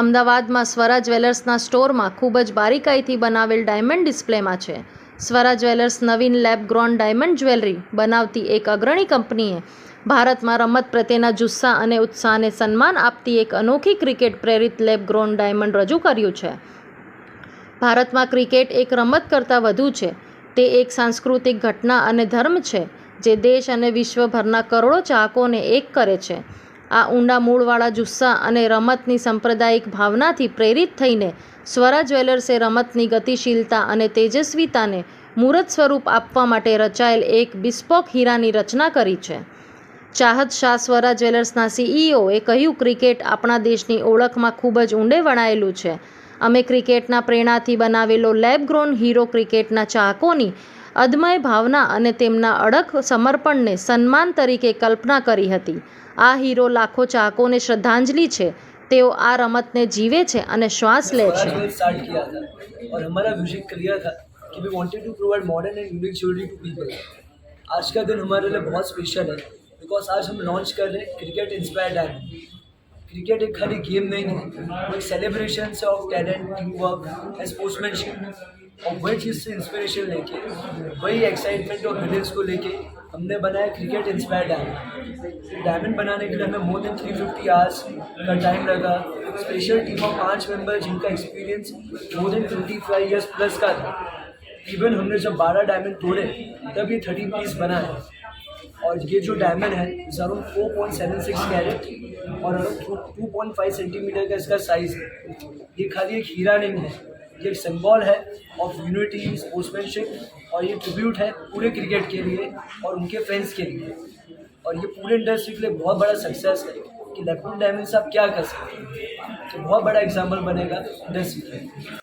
અમદાવાદમાં સ્વરા જ્વેલર્સના સ્ટોરમાં ખૂબ જ બારીકાઈથી બનાવેલ ડાયમંડ ડિસ્પ્લેમાં છે સ્વરા જ્વેલર્સ નવીન લેબ ગ્રોન ડાયમંડ જ્વેલરી બનાવતી એક અગ્રણી કંપનીએ ભારતમાં રમત પ્રત્યેના જુસ્સા અને ઉત્સાહને સન્માન આપતી એક અનોખી ક્રિકેટ પ્રેરિત લેબ ગ્રોન ડાયમંડ રજૂ કર્યું છે ભારતમાં ક્રિકેટ એક રમત કરતાં વધુ છે તે એક સાંસ્કૃતિક ઘટના અને ધર્મ છે જે દેશ અને વિશ્વભરના કરોડો ચાહકોને એક કરે છે આ ઊંડા મૂળવાળા જુસ્સા અને રમતની સાંપ્રદાયિક ભાવનાથી પ્રેરિત થઈને સ્વરા જ્વેલર્સે રમતની ગતિશીલતા અને તેજસ્વીતાને મૂરત સ્વરૂપ આપવા માટે રચાયેલ એક બિસ્પોક હીરાની રચના કરી છે ચાહત શાહ સ્વરા જ્વેલર્સના સીઈઓએ e કહ્યું ક્રિકેટ આપણા દેશની ઓળખમાં ખૂબ જ ઊંડે વણાયેલું છે અમે ક્રિકેટના પ્રેરણાથી બનાવેલો લેબ ગ્રોન હીરો ક્રિકેટના ચાહકોની અદમય ભાવના અને તેમના અડગ સમર્પણને સન્માન તરીકે કલ્પના કરી હતી આ હીરો લાખો ચાહકોને શ્રદ્ધાંજલિ છે તેઓ આ રમતને જીવે છે અને શ્વાસ લે છે कि we wanted to provide modern and unique jewellery to people आज का दिन हमारे लिए बहुत स्पेशल है बिकॉज आज हम लॉन्च कर रहे हैं क्रिकेट इंस्पायर्ड डायमंड क्रिकेट एक खाली गेम नहीं है वो celebration of talent team work and sportsmanship और वही चीज़ से इंस्पिरेशन लेके वही एक्साइटमेंट और विलेज को लेके हमने बनाया क्रिकेट इंस्पायर डायमंड डायमंड बनाने के लिए हमें more than three fifty hours का टाइम लगा स्पेशल टीम ऑफ पाँच मेंबर जिनका experience more than twenty five years plus का था इवन हमने जब बारह डायमंड तोड़े तब ये थर्टी पीस बना है और ये जो डायमंड है ज़रूर four point seven six carat और टू पॉइंट फाइव सेंटीमीटर का इसका साइज़ है ये खाली एक हीरा नहीं है ये एक सिम्बॉल है ऑफ यूनिटी स्पोर्ट्समैनशिप और ये ट्रिब्यूट है पूरे क्रिकेट के लिए और उनके फैंस के लिए और ये पूरे इंडस्ट्री के लिए बहुत बड़ा सक्सेस है कि लखनऊ डायमंड आप क्या कर सकते हैं तो बहुत बड़ा एग्जाम्पल बनेगा इंडस्ट्री के